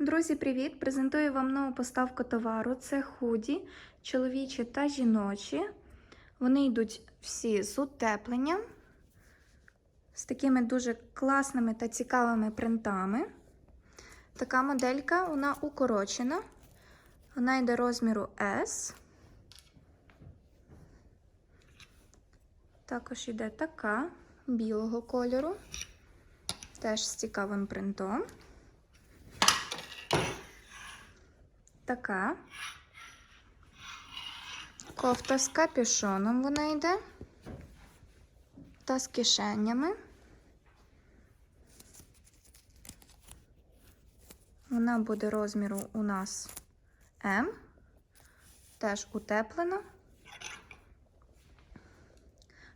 Друзі, привіт! Презентую вам нову поставку товару. Це худі, чоловічі та жіночі. Вони йдуть всі з утепленням, з такими дуже класними та цікавими принтами. Така моделька, вона укорочена. Вона йде розміру S. Також йде така білого кольору, теж з цікавим принтом. Така. Кофта з капюшоном вона йде. Та з кишенями. Вона буде розміру у нас М. Теж утеплена.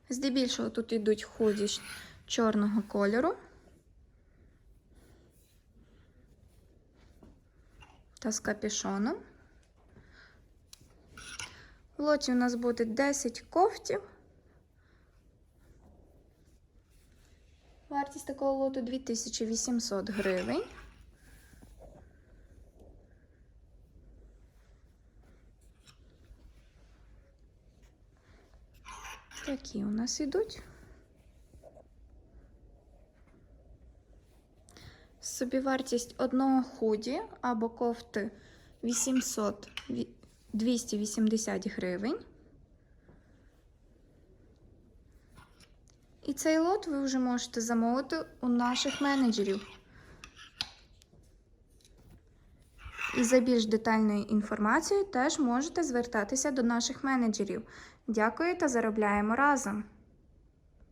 Здебільшого тут йдуть худі чорного кольору. Та з капюшоном. В лоті у нас буде 10 кофтів. Вартість такого лоту 2800 гривень. Такі у нас ідуть. Собівартість одного худі або кофти 800 280 гривень. І цей лот ви вже можете замовити у наших менеджерів. І за більш детальною інформацією теж можете звертатися до наших менеджерів. Дякую та заробляємо разом!